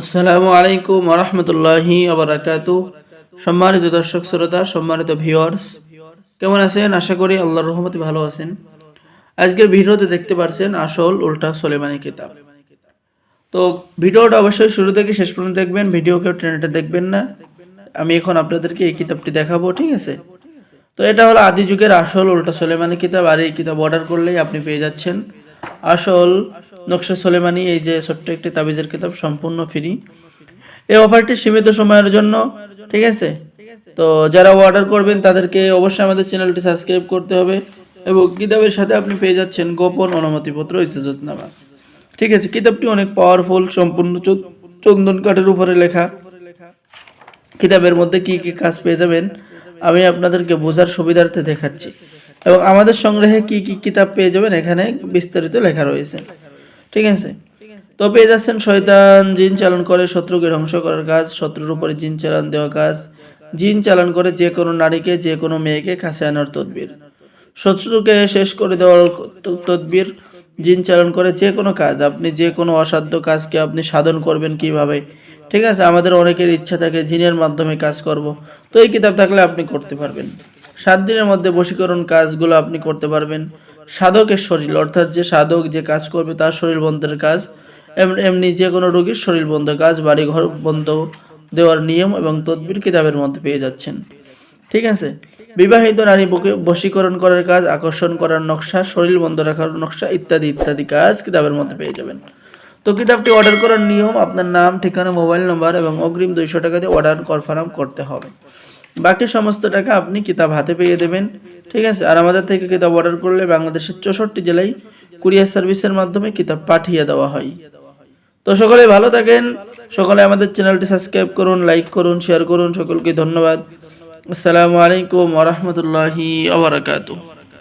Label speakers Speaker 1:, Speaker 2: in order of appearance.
Speaker 1: আসসালামু আলাইকুম রহমতুল্লাহি আবরাকাতু সম্মানিত দর্শক, শ্রোতা, সম্মানিত ভিউয়ার্স কেমন আছেন? আশা করি আল্লাহর রহমতে ভালো আছেন। আজকের ভিডিওতে দেখতে পারছেন আসল উল্টা সোলেমানি কিতাব। তো ভিডিওটা অবশ্যই শুরু থেকে শেষ পর্যন্ত দেখবেন, ভিডিও কেউ ট্রেনেটে দেখবেন না। আমি এখন আপনাদেরকে এই কিতাবটি দেখাবো, ঠিক আছে? তো এটা হলো আদি যুগের আসল উল্টা সোলেমানি কিতাব, আর এই কিতাব অর্ডার করলেই আপনি পেয়ে যাচ্ছেন। আসল নকশা সোলেমানি, এই যে ছোট্ট একটি তাবিজের কিতাব, সম্পূর্ণ ফ্রি। এই অফারটি সীমিত সময়ের জন্য, ঠিক আছে? তো যারা অর্ডার করবেন, তাদেরকে অবশ্যই আমাদের চ্যানেলটি সাবস্ক্রাইব করতে হবে এবং কিতাবের সাথে আপনি পেয়ে যাচ্ছেন গোপন অনুমতিপত্র, ইজাজতনামা। ঠিক আছে, কিতাবটি অনেক পাওয়ারফুল সম্পূর্ণ চন্দন কাঠের উপরে লেখা। কিতাবের মধ্যে কি কি কাজ পেয়ে যাবেন, আমি আপনাদেরকে বোঝার সুবিধার্থে দেখাচ্ছি। এবং আমাদের সংগ্রহে কি কি কিতাব পেয়ে যাবেন, এখানে বিস্তারিত লেখা রয়েছে। ঠিক আছে? তো পেয়ে যাচ্ছেন শয়তান জিন চালন করে শত্রুকে ধ্বংস করার কাজ শত্রুর উপরে জিন চালান দেওয়া কাজ জিন চালান করে যে কোনো নারীকে যে কোনো মেয়েকে কাছে আনার তদবির। শত্রুকে শেষ করে দেওয়ার তদবির জিন চালন করে যে কোনো কাজ আপনি যে কোনো অসাধ্য কাজকে আপনি সাধন করবেন কীভাবে? ঠিক আছে? আমাদের অনেকের ইচ্ছা থাকে জিনের মাধ্যমে কাজ করব। তো এই কিতাব থাকলে আপনি করতে পারবেন। সাত দিনের মধ্যে বশীকরণ কাজগুলো আপনি করতে পারবেন। সাধকের শরীর, অর্থাৎ যে সাধক যে কাজ করবে তার শরীর বন্ধের কাজ, এম- এমনি যে কোনো রোগীর শরীর বন্ধ কাজ, বাড়ি ঘর বন্ধ দেওয়ার নিয়ম এবং তদবির কিতাবের মধ্যে পেয়ে যাচ্ছেন। ঠিক আছে? বিবাহিত নারী বশীকরণ করার কাজ, আকর্ষণ করার নকশা, শরীর বন্ধ রাখার নকশা ইত্যাদি ইত্যাদি কাজ কিতাবের মধ্যে পেয়ে যাবেন। তো কিতাবটি অর্ডার করার নিয়ম, আপনার নাম, ঠিকানা মোবাইল নম্বর এবং অগ্রিম দুইশো টাকা দিয়ে অর্ডার কনফার্ম করতে হবে। বাকি সমস্ত টাকা আপনি কিতাব হাতে পেয়ে দেবেন। ঠিক আছে? আর আমাদের থেকে কিতাব অর্ডার করলে বাংলাদেশের চৌষট্টি জেলায় কুরিয়ার সার্ভিসের মাধ্যমে কিতাব পাঠিয়ে দেওয়া হয়। তো সকলে ভালো থাকেন। সকলে আমাদের চ্যানেলটি সাবস্ক্রাইব করুন লাইক করুন শেয়ার করুন। সকলকে ধন্যবাদ। আসসালামু আলাইকুম ওরহমতুল্লাহি আবরাকাতুহ